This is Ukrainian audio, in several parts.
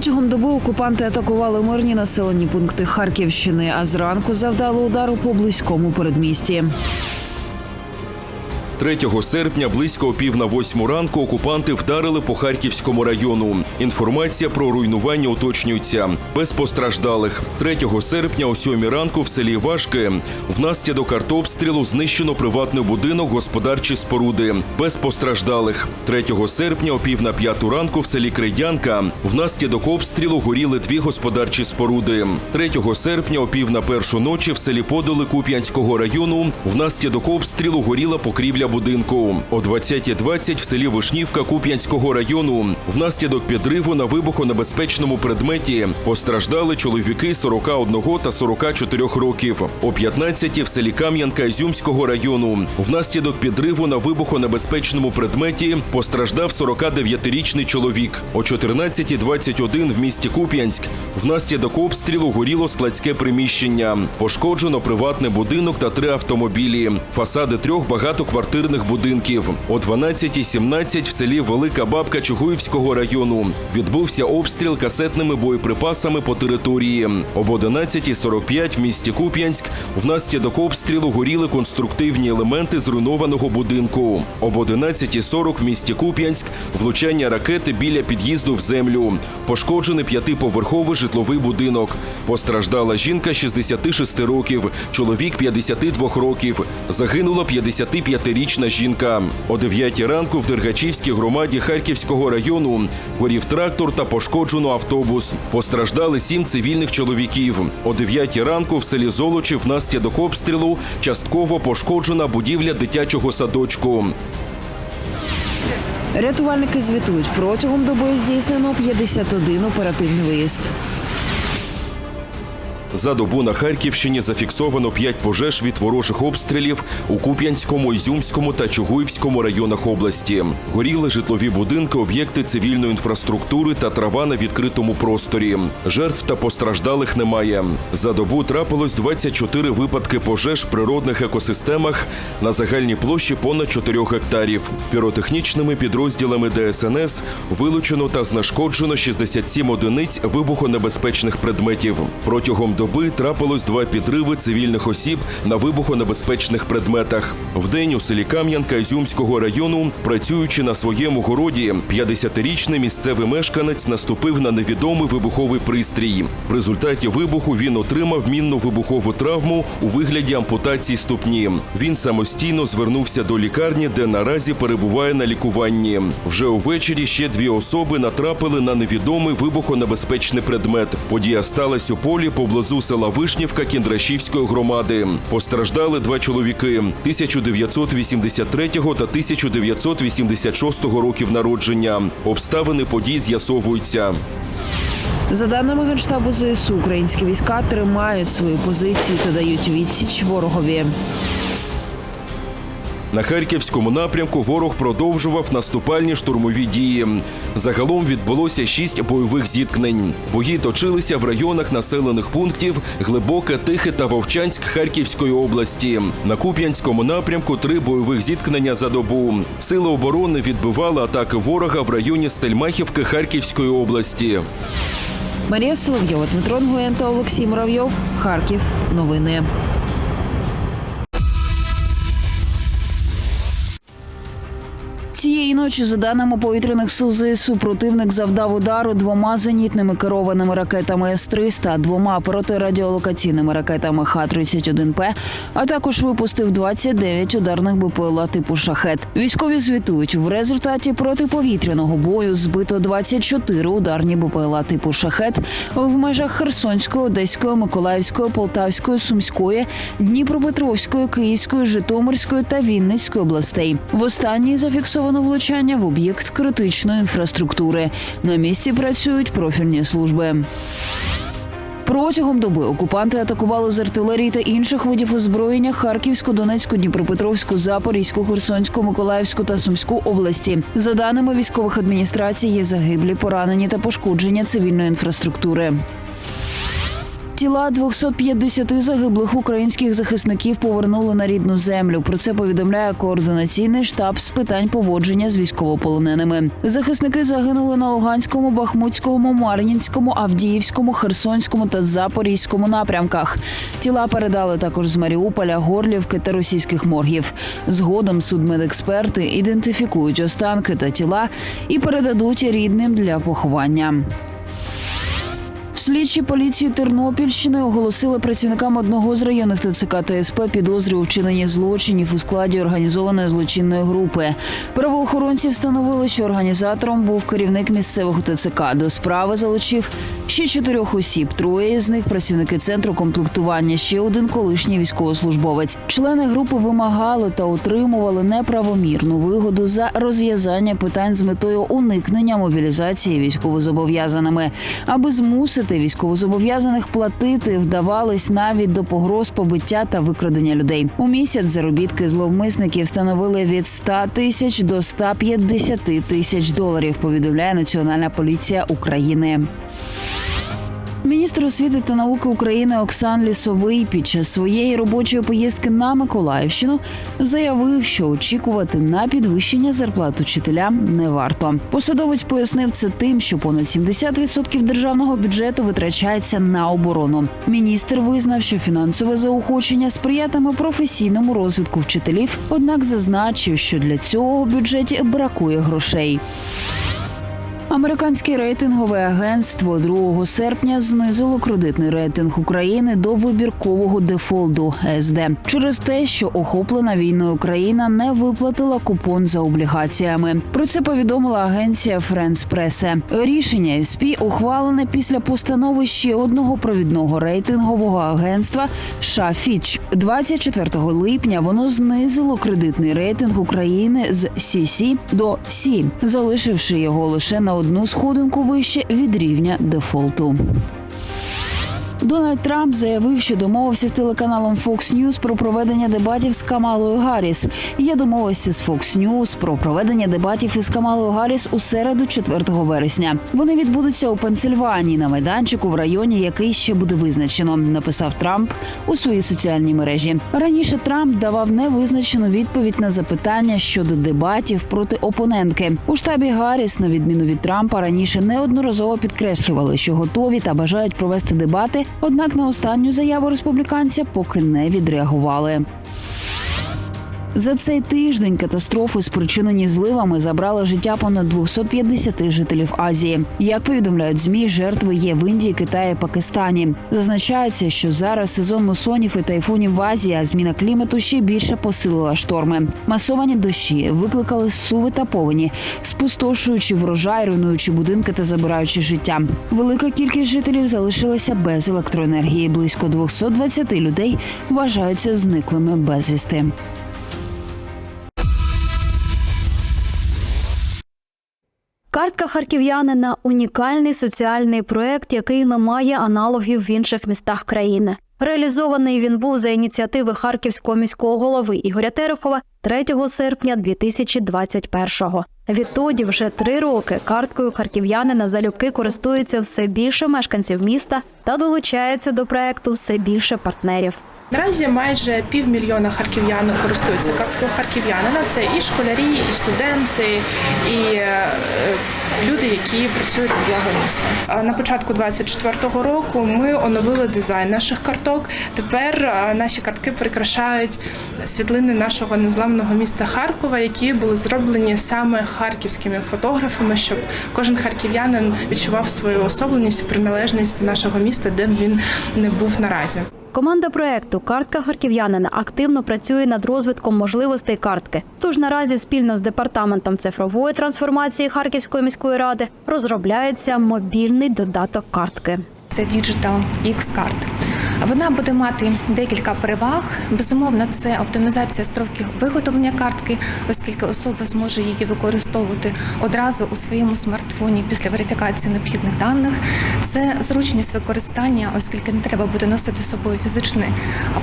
Протягом доби окупанти атакували мирні населені пункти Харківщини, а зранку завдали удару по близькому передмісті. 3 серпня близько о пів на восьму ранку окупанти вдарили по Харківському району. Інформація про руйнування уточнюється. Без постраждалих. 3 серпня о сьомій ранку в селі Важке внаслідок артобстрілу знищено приватний будинок господарчі споруди. Без постраждалих. 3 серпня о пів на п'яту ранку в селі Крейдянка внаслідок обстрілу горіли дві господарчі споруди. 3 серпня о пів на першу ночі в селі Подоли Куп'янського району внаслідок обстрілу горіла покрівля будинку. О 20.20 в селі Вишнівка Куп'янського району внаслідок підриву на вибухонебезпечному предметі постраждали чоловіки 41 та 44 років. О 15 в селі Кам'янка Ізюмського району внаслідок підриву на вибухонебезпечному предметі постраждав 49-річний чоловік. О 14.21 в місті Куп'янськ внаслідок обстрілу горіло складське приміщення. Пошкоджено приватний будинок та три автомобілі, фасади трьох багатоквартирних будинків. О 12.17 в селі Велика Бабка Чугуївського району відбувся обстріл касетними боєприпасами по території. Об 11.45 в місті Куп'янськ внаслідок обстрілу горіли конструктивні елементи зруйнованого будинку. Об 11.40 в місті Куп'янськ влучання ракети біля під'їзду в землю. Пошкоджений п'ятиповерховий житловий будинок. Постраждала жінка 66 років, чоловік 52 років. Загинула 55-річна жінка. О 9 ранку в Дергачівській громаді Харківського району горів трактор та пошкоджено автобус. Постраждали сім цивільних чоловіків. О 9 ранку в селі Золочі внаслідок обстрілу частково пошкоджена будівля дитячого садочку. Рятувальники звітують, протягом доби здійснено 51 оперативний виїзд. За добу на Харківщині зафіксовано 5 пожеж від ворожих обстрілів у Куп'янському, Ізюмському та Чугуївському районах області. Горіли житлові будинки, об'єкти цивільної інфраструктури та трава на відкритому просторі. Жертв та постраждалих немає. За добу трапилось 24 випадки пожеж в природних екосистемах на загальній площі понад 4 гектарів. Піротехнічними підрозділами ДСНС вилучено та знешкоджено 67 одиниць вибухонебезпечних предметів. Протягом доби трапилось два підриви цивільних осіб на вибухонебезпечних предметах. Вдень у селі Кам'янка Ізюмського району, працюючи на своєму городі, 50-річний місцевий мешканець наступив на невідомий вибуховий пристрій. В результаті вибуху він отримав мінну вибухову травму у вигляді ампутації ступні. Він самостійно звернувся до лікарні, де наразі перебуває на лікуванні. Вже увечері ще дві особи натрапили на невідомий вибухонебезпечний предмет. Подія сталася у полі поблизу села Вишнівка Кіндрашівської громади. Постраждали два чоловіки 1983 та 1986 років народження. Обставини подій з'ясовуються. За даними Генштабу ЗСУ, українські війська тримають свої позиції та дають відсіч ворогові. На харківському напрямку ворог продовжував наступальні штурмові дії. Загалом відбулося шість бойових зіткнень. Бої точилися в районах населених пунктів Глибоке, Тихе та Вовчанськ Харківської області. На Куп'янському напрямку три бойових зіткнення за добу. Сили оборони відбивали атаки ворога в районі Стельмахівки Харківської області. Марія Соловйова, Дмитро Нгуєн та Олексій Муравйов. Харків. Новини. Цієї ночі, за даними повітряних сил ЗСУ, противник завдав удару двома зенітними керованими ракетами С-300, двома протирадіолокаційними ракетами Х-31П, а також випустив 29 ударних БПЛА типу «Шахет». Військові звітують, в результаті протиповітряного бою збито 24 ударні БПЛА типу «Шахет» в межах Херсонської, Одеської, Миколаївської, Полтавської, Сумської, Дніпропетровської, Київської, Житомирської та Вінницької областей. В останній зафіксовано влучання в об'єкт критичної інфраструктури. На місці працюють профільні служби. Протягом доби окупанти атакували з артилерії та інших видів озброєння Харківську, Донецьку, Дніпропетровську, Запорізьку, Херсонську, Миколаївську та Сумську області. За даними військових адміністрацій, є загиблі, поранені та пошкодження цивільної інфраструктури. Тіла 250 загиблих українських захисників повернули на рідну землю. Про це повідомляє координаційний штаб з питань поводження з військовополоненими. Захисники загинули на Луганському, Бахмутському, Мар'їнському, Авдіївському, Херсонському та Запорізькому напрямках. Тіла передали також з Маріуполя, Горлівки та російських моргів. Згодом судмедексперти ідентифікують останки та тіла і передадуть рідним для поховання. Слідчі поліції Тернопільщини оголосили працівникам одного з районних ТЦК та СП підозрю у вчиненні злочинів у складі організованої злочинної групи. Правоохоронці встановили, що організатором був керівник місцевого ТЦК. До справи залучив ще чотирьох осіб. Троє з них працівники центру комплектування. Ще один колишній військовослужбовець. Члени групи вимагали та отримували неправомірну вигоду за розв'язання питань з метою уникнення мобілізації військовозобов'язаними, аби змусити військовозобов'язаних платити, вдавались навіть до погроз побиття та викрадення людей. У місяць заробітки зловмисників становили від 100 тисяч до 150 тисяч доларів. Повідомляє Національна поліція України. Міністр освіти та науки України Оксан Лісовий під час своєї робочої поїздки на Миколаївщину заявив, що очікувати на підвищення зарплат учителям не варто. Посадовець пояснив це тим, що понад 70% державного бюджету витрачається на оборону. Міністр визнав, що фінансове заохочення сприятиме професійному розвитку вчителів, однак зазначив, що для цього в бюджеті бракує грошей. Американське рейтингове агентство 2 серпня знизило кредитний рейтинг України до вибіркового дефолту СД через те, що охоплена війною країна не виплатила купон за облігаціями. Про це повідомила агенція France Presse. Рішення СП ухвалене після постанови ще одного провідного рейтингового агентства США Фіч. 24 липня воно знизило кредитний рейтинг України з CC до C, залишивши його лише на одну сходинку вище від рівня дефолту. Дональд Трамп заявив, що домовився з телеканалом Fox News про проведення дебатів з Камалою Гарріс. Я домовився з Fox News про проведення дебатів із Камалою Гарріс у середу, 4 вересня. Вони відбудуться у Пенсильванії на майданчику в районі, який ще буде визначено. Написав Трамп у своїй соціальній мережі. Раніше Трамп давав невизначену відповідь на запитання щодо дебатів проти опонентки. У штабі Гарріс, на відміну від Трампа, раніше неодноразово підкреслювали, що готові та бажають провести дебати. Однак на останню заяву республіканця поки не відреагували. За цей тиждень катастрофи, спричинені зливами, забрали життя понад 250 жителів Азії. Як повідомляють змі, жертви є в Індії, Китаї, Пакистані. Зазначається, що зараз сезон мусонів і тайфунів в Азії, а зміна клімату ще більше посилила шторми. Масовані дощі викликали суви та повені, спустошуючи врожай, руйнуючи будинки та забираючи життя. Велика кількість жителів залишилася без електроенергії. Близько 220 людей вважаються зниклими безвісти. Харків'янина унікальний соціальний проект, який не має аналогів в інших містах країни. Реалізований він був за ініціативи харківського міського голови Ігоря Терехова 3 серпня 2021-го. Відтоді вже три роки карткою харків'янина залюбки користується все більше мешканців міста та долучається до проекту все більше партнерів. Наразі майже півмільйона харків'ян користуються карткою харків'янина. Це і школярі, і студенти, і е, люди, які працюють на благо міста. На початку 24-го року ми оновили дизайн наших карток. Тепер е, наші картки прикрашають світлини нашого незламного міста Харкова, які були зроблені саме харківськими фотографами, щоб кожен харків'янин відчував свою особливість і приналежність до нашого міста, де б він не був наразі. Команда проекту Картка харків'янина активно працює над розвитком можливостей картки. Тож наразі спільно з департаментом цифрової трансформації Харківської міської ради розробляється мобільний додаток картки. Це Digital X-Card. Вона буде мати декілька переваг. Безумовно, це оптимізація строків виготовлення картки, оскільки особа зможе її використовувати одразу у своєму смартфоні після верифікації необхідних даних. Це зручність використання, оскільки не треба буде носити з собою фізичний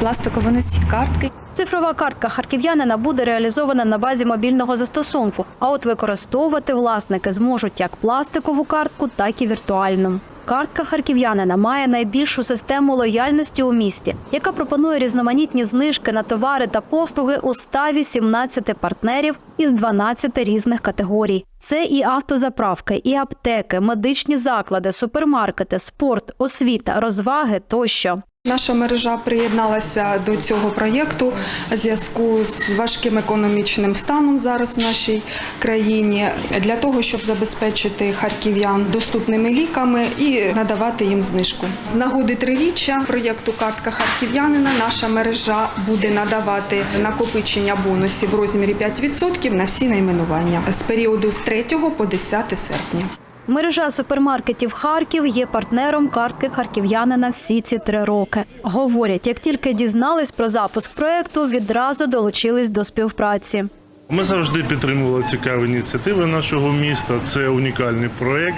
пластиковий носій картки. Цифрова картка харків'янина буде реалізована на базі мобільного застосунку. А от використовувати власники зможуть як пластикову картку, так і віртуальну. Картка харків'янина має найбільшу систему лояльності у місті, яка пропонує різноманітні знижки на товари та послуги у 118 партнерів із 12 різних категорій. Це і автозаправки, і аптеки, медичні заклади, супермаркети, спорт, освіта, розваги тощо. Наша мережа приєдналася до цього проєкту у зв'язку з важким економічним станом зараз в нашій країні для того, щоб забезпечити харків'ян доступними ліками і надавати їм знижку. З нагоди триріччя проєкту Картка харків'янина наша мережа буде надавати накопичення бонусів в розмірі 5% на всі найменування з періоду з 3 по 10 серпня. Мережа супермаркетів Харків є партнером картки харків'янина всі ці три роки. Говорять, як тільки дізнались про запуск проекту, відразу долучились до співпраці. Ми завжди підтримували цікаві ініціативи нашого міста. Це унікальний проєкт,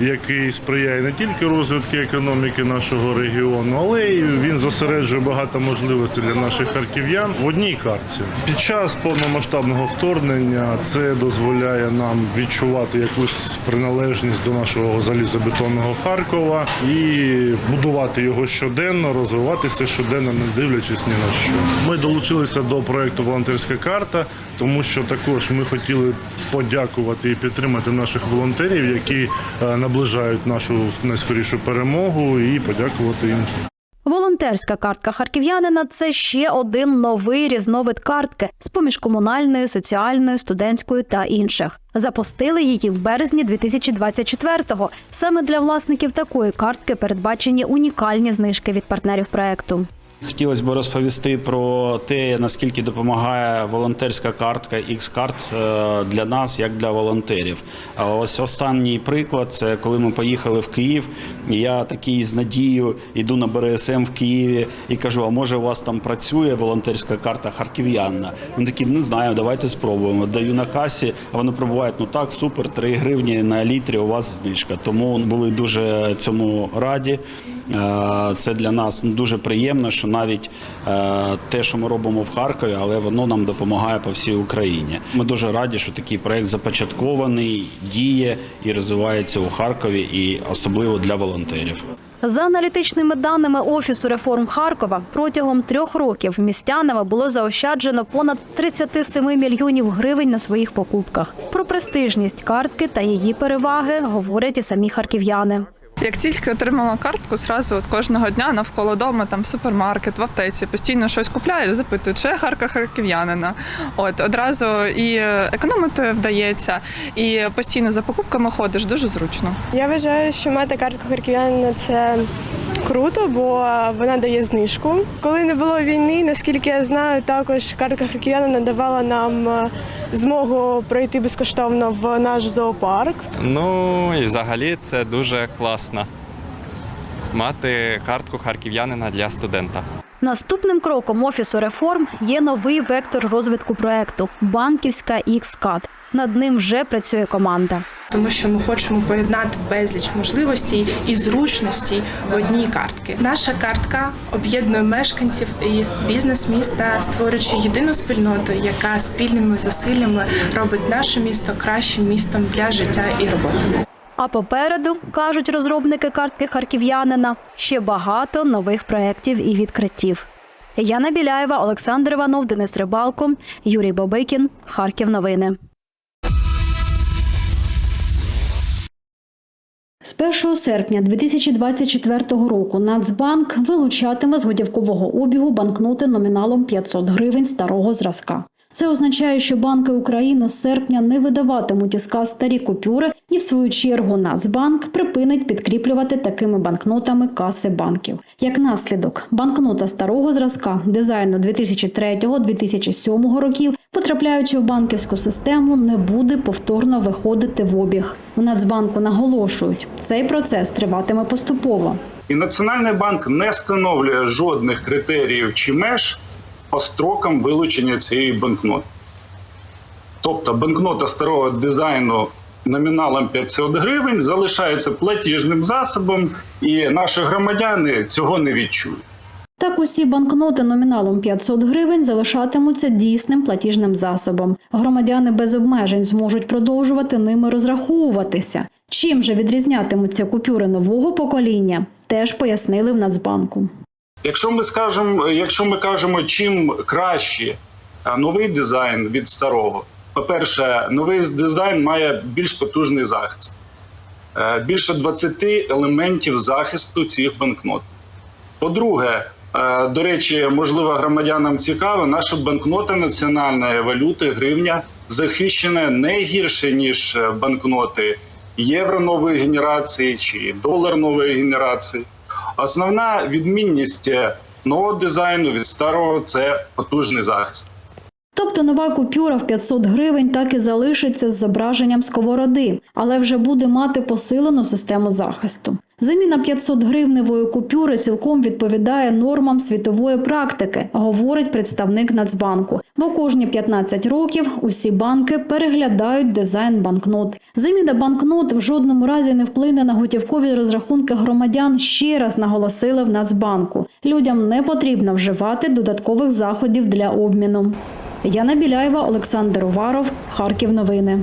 який сприяє не тільки розвитку економіки нашого регіону, але й він зосереджує багато можливостей для наших харків'ян в одній картці. Під час повномасштабного вторгнення це дозволяє нам відчувати якусь приналежність до нашого залізобетонного Харкова і будувати його щоденно, розвиватися щоденно, не дивлячись ні на що. Ми долучилися до проекту Волонтерська карта, тому що також ми хотіли подякувати і підтримати наших волонтерів, які е, наближають нашу найскорішу перемогу, і подякувати їм. Волонтерська картка харків'янина це ще один новий різновид картки з поміж комунальною, соціальною, студентською та інших. Запустили її в березні 2024-го. Саме для власників такої картки передбачені унікальні знижки від партнерів проекту. Хотілося б розповісти про те, наскільки допомагає волонтерська картка X-Card е, для нас, як для волонтерів. Ось останній приклад це коли ми поїхали в Київ. Я такий з надією йду на БРСМ в Києві і кажу: а може у вас там працює волонтерська карта харків'янна? Вони такі, не знаю, давайте спробуємо. Даю на касі, а вони пробувають, ну так, супер, 3 гривні на літрі. У вас знижка. Тому були дуже цьому раді. Е, Це для нас ну, дуже приємно, що навіть е, те, що ми робимо в Харкові, але воно нам допомагає по всій Україні. Ми дуже раді, що такий проект започаткований, діє і розвивається у Харкові, і особливо для волонтерів. За аналітичними даними Офісу реформ Харкова, протягом трьох років містянами було заощаджено понад 37 мільйонів гривень на своїх покупках. Про престижність картки та її переваги говорять і самі харків'яни. Як тільки отримала картку, зразу от кожного дня навколо дому, там супермаркет, в аптеці, постійно щось купляєш, запитують, чи я харка харків'янина. От одразу і економити вдається, і постійно за покупками ходиш дуже зручно. Я вважаю, що мати картку харків'янина це круто, бо вона дає знижку. Коли не було війни, наскільки я знаю, також картка харків'янина давала нам е, змогу пройти безкоштовно в наш зоопарк. Ну і взагалі це дуже класно мати картку харків'янина для студента. Наступним кроком офісу реформ є новий вектор розвитку проекту банківська X-Card. Над ним вже працює команда. Тому що ми хочемо поєднати безліч можливостей і зручностей в одній картки. Наша картка об'єднує мешканців і бізнес міста, створюючи єдину спільноту, яка спільними зусиллями робить наше місто кращим містом для життя і роботи. А попереду кажуть розробники картки харків'янина ще багато нових проєктів і відкриттів. Яна Біляєва, Олександр Іванов, Денис Рибалко, Юрій Бабикін. Харків. Новини. З 1 серпня 2024 року Нацбанк вилучатиме з готівкового обігу банкноти номіналом 500 гривень старого зразка. Це означає, що банки України з серпня не видаватимуть із кас старі купюри, і в свою чергу Нацбанк припинить підкріплювати такими банкнотами каси банків. Як наслідок, банкнота старого зразка дизайну 2003-2007 років, потрапляючи в банківську систему, не буде повторно виходити в обіг. У Нацбанку наголошують, цей процес триватиме поступово. І Національний банк не встановлює жодних критеріїв чи меж по строкам вилучення цієї банкноти. Тобто банкнота старого дизайну номіналом 500 гривень залишається платіжним засобом, і наші громадяни цього не відчують. Так усі банкноти номіналом 500 гривень залишатимуться дійсним платіжним засобом. Громадяни без обмежень зможуть продовжувати ними розраховуватися. Чим же відрізнятимуться купюри нового покоління, теж пояснили в Нацбанку. Якщо ми скажемо, якщо ми кажемо, чим краще новий дизайн від старого, по-перше, новий дизайн має більш потужний захист. Е, Більше 20 елементів захисту цих банкнот. По-друге, е, до речі, можливо, громадянам цікаво, наша банкнота національної валюти гривня захищена не гірше, ніж е, банкноти євро нової генерації чи долар нової генерації. Основна відмінність е, нового дизайну від старого це потужний захист. Тобто нова купюра в 500 гривень так і залишиться з зображенням сковороди, але вже буде мати посилену систему захисту. Заміна 500 гривневої купюри цілком відповідає нормам світової практики, говорить представник Нацбанку. Бо кожні 15 років усі банки переглядають дизайн банкнот. Заміна банкнот в жодному разі не вплине на готівкові розрахунки громадян. Ще раз наголосили в Нацбанку. Людям не потрібно вживати додаткових заходів для обміну. Яна Біляєва, Олександр Уваров, Харків. Новини.